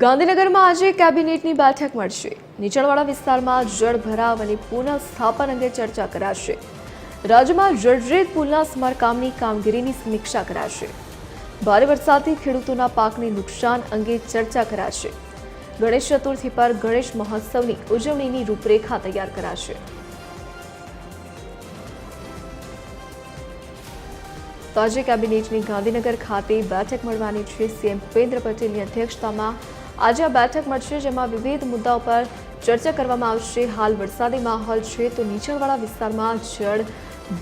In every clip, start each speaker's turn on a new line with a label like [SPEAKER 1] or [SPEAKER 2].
[SPEAKER 1] ગાંધીનગરમાં આજે કેબિનેટની બેઠક મળશે. નીચાણવાળા વિસ્તારમાં જળ ભરાવ અને પુનઃસ્થાપન અંગે ચર્ચા કરાશે. રાજ્યમાં જળરેત પુલના સ્મારકામની કામગીરીની સમીક્ષા કરાશે. ભારે વરસાદથી ખેડૂતોના પાકને નુકસાન અંગે ચર્ચા કરાશે. ગણેશ ચતુર્થી પર ગણેશ મહોત્સવની ઉજવણીની રૂપરેખા તૈયાર કરાશે. તો આજે કેબિનેટની ગાંધીનગર ખાતે બેઠક મળવાની છે. સીએમ ભૂપેન્દ્ર પટેલની અધ્યક્ષતામાં આજે આ બેઠક મળશે જેમાં વિવિધ મુદ્દાઓ પર ચર્ચા કરવામાં આવશે. હાલ વરસાદી માહોલ છે તો નીચાણવાળા વિસ્તારમાં જળ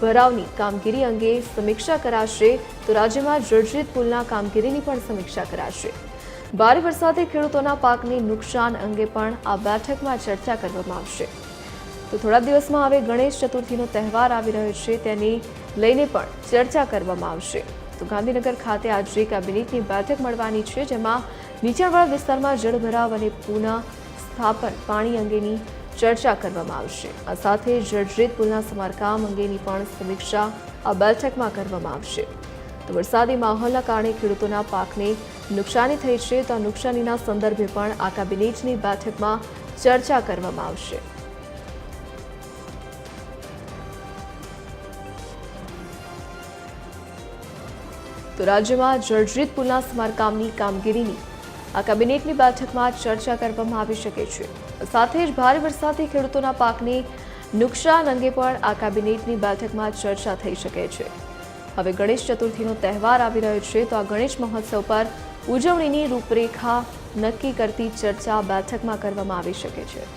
[SPEAKER 1] ભરાવની કામગીરી અંગે સમીક્ષા કરાશે તો રાજ્યમાં જર્જરિત પુલના કામગીરીની પણ સમીક્ષા કરાશે. ભારે વરસાદે ખેડૂતોના પાકને નુકસાન અંગે પણ આ બેઠકમાં ચર્ચા કરવામાં આવશે. તો થોડા દિવસમાં હવે ગણેશ ચતુર્થીનો તહેવાર આવી રહ્યો છે તેની લઈને પણ ચર્ચા કરવામાં આવશે. તો ગાંધીનગર ખાતે આજે કેબિનેટની બેઠક મળવાની છે જેમાં નીચાણવાળા વિસ્તારમાં જળભરાવ અને પુનઃ સ્થાપન પાણી અંગેની ચર્ચા કરવામાં આવશે. આ સાથે જર્જરિત પુલના સમારકામ અંગેની પણ સમીક્ષા આ બેઠકમાં કરવામાં આવશે. તો વરસાદી માહોલના કારણે ખેડૂતોના પાકને નુકસાની થઈ છે તો આ નુકસાનીના સંદર્ભે પણ આ કેબિનેટની બેઠકમાં ચર્ચા કરવામાં આવશે. તો રાજ્યમાં જર્જરિત પુલના સમારકામની કામગીરીની આ કેબિનેટની બેઠકમાં ચર્ચા કરવામાં આવી શકે છે. સાથે જ ભારે વરસાદથી ખેડૂતોના પાકને નુકસાન અંગે પણ આ કેબિનેટની બેઠકમાં ચર્ચા થઈ શકે છે. હવે ગણેશ ચતુર્થીનો તહેવાર આવી રહ્યો છે તો આ ગણેશ મહોત્સવ પર ઉજવણીની રૂપરેખા નક્કી કરતી ચર્ચા બેઠકમાં કરવામાં આવી શકે છે.